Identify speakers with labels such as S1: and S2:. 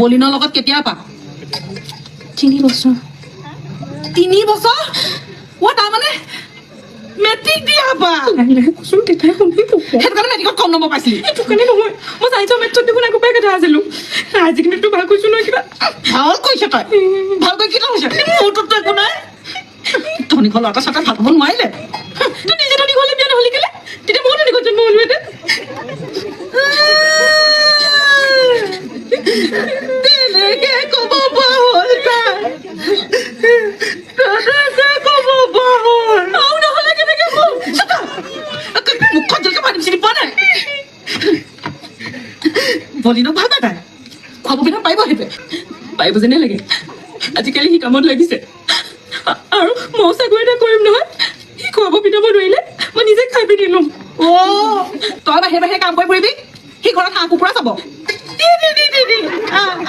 S1: বলিনৰ লগত কেতিয়া পা
S2: তিনি বছৰ।
S1: তিনি বছৰ? অ' তাৰমানে মেট্ৰিক দিয়া পা
S2: দেউতাই শুনিব
S1: সেইটো কাৰণে মেট্ৰিকত কম নম্বৰ পাইছিলি।
S2: সেইটো কাৰণে নহয় মই চাইন্সৰ মেথছত দেখোন আগৰ পৰাই কথা আছিলো। আজি কিন্তু ভালো কৈছো নহয় কিবা।
S1: ভালো কৰিছ তই। ভালকৈ কি হৈছে মোৰটোতো একো নাই। ধনী ঘৰ ল'ৰা চাতে ভালো হ'ব নোৱাৰিলে।
S2: তই নিজে ধনী ঘৰলৈ বিয়া নহ'লি কেলে? তেতিয়া ময়ো ধনী ঘৰত জন্ম
S1: তেনেকে বলিনক ভাল পাই তাই খুৱাব পিন্ধা পাৰিব সেইটোৱে।
S2: পাৰিব যেনে লাগে। আজিকালি সি কামত লাগিছে। আৰু ময়ো চাকৰি এটা কৰিম নহয়। সি খুৱাব পিন্ধাব নোৱাৰিলে মই নিজে খাই পিন্ধি ল'ম।
S1: অ' তই বাহিৰে বাহিৰে কাম কৰি ফুৰিবি। সি ঘৰত হাঁহ কুকুৰা চাব।